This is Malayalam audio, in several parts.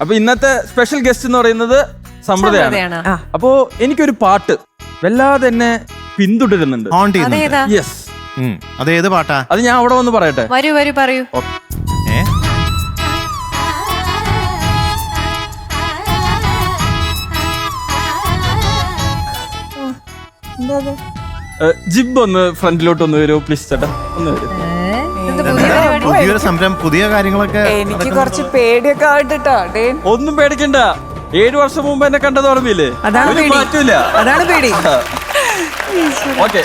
അപ്പൊ ഇന്നത്തെ സ്പെഷ്യൽ ഗസ്റ്റ് എന്ന് പറയുന്നത് സമൃദ്ധയാണ്. അപ്പോ എനിക്കൊരു പാട്ട് വല്ലാതെ എന്നെ പിന്തുടരുന്നുണ്ട്. യെസ് ഉം. അത് ഏത് പാട്ടാ? അത് ഞാൻ അവിടെ വന്ന് പറയട്ടെ. വരൂ വരൂ പറയൂ. എന്താ ജിബ് ഒന്ന് ഫ്രണ്ടിലോട്ട് ഒന്ന് വരുമോ പ്ലീസ് ചേട്ടാ. ഒന്ന് വരൂ. പുതിയൊരു സംരംഭം പുതിയ കാര്യങ്ങളൊക്കെ എനിക്ക് കുറച്ച് പേടിയൊക്കെ ആയിട്ടാ ഒന്നും പേടിക്കണ്ട. ഏഴു വർഷം മുമ്പ് എന്നെ കണ്ടത് ഓർമ്മയില്ലേ അതാണ് പേടി. അതാണ് പേടി. ഓക്കെ.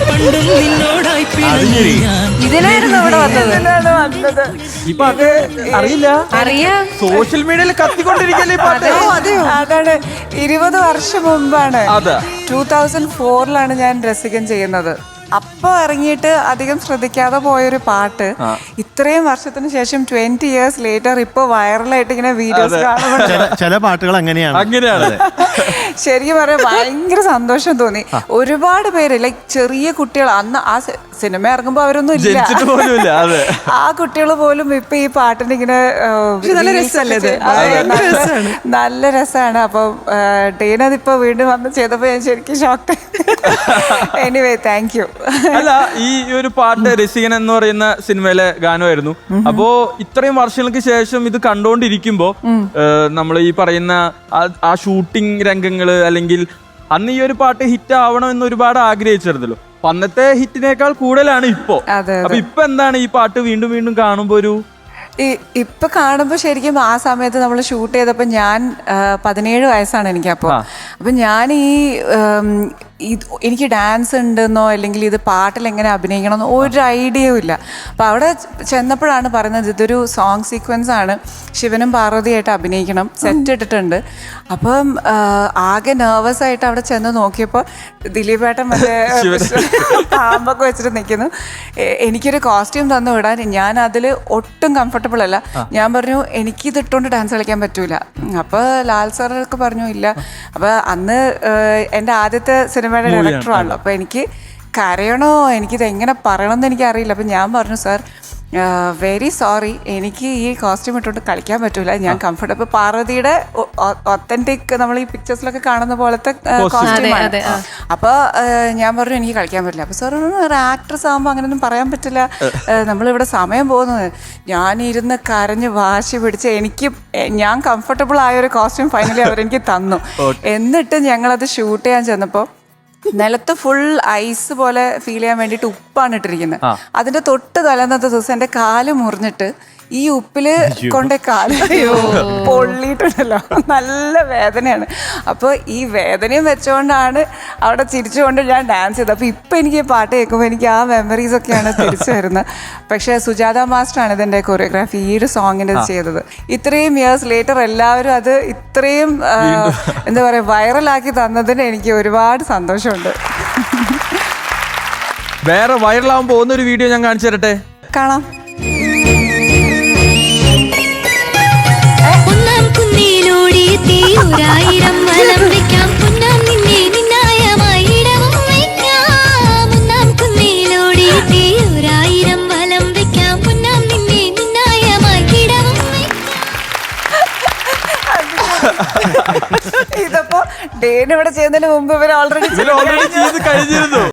പണ്ടും നിന്നോടായി ഇതിലായിരുന്നു ഇവിടെ വന്നത്. വന്നത്? ഈ അറിയില്ല. അറിയാം. സോഷ്യൽ മീഡിയയിൽ കത്തിക്കൊണ്ടിരിക്കല്ലേ ഈ പാട്ട് അതാണ് ഇരുപത് വർഷം മുമ്പാണ്. അതെ. ടൂ തൗസൻഡ് ഫോറിലാണ് ഞാൻ രസികൻ ചെയ്യുന്നത്. അപ്പൊ ഇറങ്ങിയിട്ട് അധികം ശ്രദ്ധിക്കാതെ പോയൊരു പാട്ട്. ഇത്രയും വർഷത്തിന് ശേഷം ട്വന്റി ഇയേഴ്സ് ലേറ്റർ ഇപ്പൊ വൈറലായിട്ട് ഇങ്ങനെ വീഡിയോസ് കാണുന്നുണ്ട്. ചില ചില പാട്ടുകൾ അങ്ങനെയാണ്. അങ്ങനെയാണ്. ശരിക്കും പറയാൻ ഭയങ്കര സന്തോഷം തോന്നി. ഒരുപാട് പേര് ലൈക് ചെറിയ കുട്ടികൾ അന്ന് ആ സിനിമ ഇറങ്ങുമ്പോ അവരൊന്നും ഇല്ല. ആ കുട്ടികൾ പോലും ഇപ്പൊ ഈ പാട്ടിന് ഇങ്ങനെ നല്ല രസമാണ്. അപ്പൊ ഡേനത് ഇപ്പൊ വീണ്ടും വന്ന് ചെയ്തപ്പോ ഞാൻ ശരിക്കും ഷോക്ക് എനിവേ താങ്ക് യു അല്ല ഈ ഒരു പാട്ട് രസികൻ എന്ന് പറയുന്ന സിനിമയിലെ ഗാനമായിരുന്നു. അപ്പോ ഇത്രയും വർഷങ്ങൾക്ക് ശേഷം ഇത് കണ്ടോണ്ടിരിക്കുമ്പോ നമ്മൾ ഈ പറയുന്ന ആ- ഷൂട്ടിംഗ് ഷൂട്ടിംഗ് അല്ലെങ്കിൽ അന്ന് ഈ ഒരു പാട്ട് ഹിറ്റ് ആവണം എന്ന് ഒരുപാട് ആഗ്രഹിച്ചിരുന്നല്ലോ. അപ്പൊ അന്നത്തെ ഹിറ്റിനേക്കാൾ കൂടുതലാണ് ഇപ്പോ. അപ്പൊ ഇപ്പൊ എന്താണ് ഈ പാട്ട് വീണ്ടും വീണ്ടും കാണുമ്പോ ഒരു ഇപ്പൊ കാണുമ്പോൾ ശരിക്കും ആ സമയത്ത് നമ്മൾ ഷൂട്ട് ചെയ്തപ്പോൾ ഞാൻ പതിനേഴ് വയസ്സാണ് എനിക്ക് അപ്പോൾ അപ്പൊ ഞാൻ ഈ എനിക്ക് ഡാൻസ് ഉണ്ടെന്നോ അല്ലെങ്കിൽ ഇത് പാട്ടിൽ എങ്ങനെ അഭിനയിക്കണം എന്നോ ഒരു ഐഡിയയും ഇല്ല. അപ്പൊ അവിടെ ചെന്നപ്പോഴാണ് പറയുന്നത് ഇതൊരു സോങ് സീക്വൻസ് ആണ്. ശിവനും പാർവതിയായിട്ട് അഭിനയിക്കണം. സെറ്റ് ഇട്ടിട്ടുണ്ട്. അപ്പം ആകെ നെർവസ് ആയിട്ട് അവിടെ ചെന്ന് നോക്കിയപ്പോൾ ദിലീപേട്ടൻ മറ്റേ പാമ്പൊക്കെ വെച്ചിട്ട് നിൽക്കുന്നു എനിക്കൊരു കോസ്റ്റ്യൂം തന്നു വിടാൻ. ഞാൻ അതിൽ ഒട്ടും കംഫർട്ടബിൾ അല്ല ഞാൻ പറഞ്ഞു എനിക്ക് ഇത് ഇട്ടുകൊണ്ട് ഡാൻസ് കളിക്കാൻ പറ്റൂല. അപ്പോൾ ലാൽ സാറൊക്കെ പറഞ്ഞു ഇല്ല. അപ്പോൾ അന്ന് എന്റെ എന്റെ ആദ്യത്തെ സിനിമയുടെ ഡയറക്ടറാണല്ലോ അപ്പോൾ എനിക്ക് കരയണോ? എനിക്കിത് എങ്ങനെ പറയണമെന്ന് എനിക്ക് അറിയില്ല അപ്പം ഞാൻ പറഞ്ഞു സാർ വെരി സോറി എനിക്ക് ഈ കോസ്റ്റ്യൂം ഇട്ടുകൊണ്ട് കളിക്കാൻ പറ്റൂല. ഞാൻ കംഫർട്ടബിൾ പാർവതിയുടെ ഒത്തന്റിക് നമ്മൾ ഈ പിക്ചേഴ്സിലൊക്കെ കാണുന്ന പോലത്തെ കോസ്റ്റ്യൂമാണ് അതെ, ആ. അപ്പൊ ഞാൻ പറഞ്ഞു എനിക്ക് കളിക്കാൻ പറ്റില്ല. അപ്പൊ സാർ ഒരു ആക്ട്രസ് ആകുമ്പോൾ അങ്ങനെയൊന്നും പറയാൻ പറ്റില്ല. നമ്മളിവിടെ സമയം പോകുന്നത് ഞാൻ ഇരുന്ന് കരഞ്ഞ് വാശി പിടിച്ച് എനിക്ക് ഞാൻ കംഫർട്ടബിൾ ആയ ഒരു കോസ്റ്റ്യൂം ഫൈനലി അവരെനിക്ക് തന്നു. എന്നിട്ട് ഞങ്ങളത് ഷൂട്ട് ചെയ്യാൻ ചെന്നപ്പോൾ നിലത്ത് ഫുൾ ഐസ് പോലെ ഫീൽ ചെയ്യാൻ വേണ്ടിയിട്ട് ഉപ്പാണ് ഇട്ടിരിക്കുന്നത്. അതിന്റെ തൊട്ട് തലേന്നത്തെ ദിവസം എന്റെ കാൽ മുറിഞ്ഞിട്ട് ഈ ഉപ്പിൽ കൊണ്ടേ കാലയോ പൊള്ളിയിട്ടുണ്ടല്ലോ. നല്ല വേദനയാണ്. അപ്പോൾ ഈ വേദനയും വെച്ചുകൊണ്ടാണ് അവിടെ ചിരിച്ചുകൊണ്ട് ഞാൻ ഡാൻസ് ചെയ്തത്. അപ്പോൾ ഇപ്പം എനിക്ക് ഈ പാട്ട് കേൾക്കുമ്പോൾ എനിക്ക് ആ മെമ്മറീസ് ഒക്കെയാണ് തിരിച്ചു വരുന്നത്. പക്ഷേ സുജാത മാസ്റ്ററാണ് ഇതിന്റെ കൊറിയോഗ്രാഫി ഈ ഒരു സോങ്ങിന്റെ ചെയ്തത്. ഇത്രയും ഇയേഴ്സ് ലേറ്റർ എല്ലാവരും അത് ഇത്രയും എന്താ പറയുക വൈറലാക്കി തന്നതിന് എനിക്ക് ഒരുപാട് സന്തോഷമുണ്ട്. വേറെ വൈറലാവാൻ പോകുന്ന ഒരു വീഡിയോ ഞാൻ കാണിച്ചു തരട്ടെ? കാണാം. ഇതപ്പോ ഡേൻ ഇവിടെ ചെയ്യുന്നതിന് മുമ്പ് ഇവർ ഓൾറെഡി ഓൾറെഡി ചെയ്ത് കഴിഞ്ഞിരുന്നു.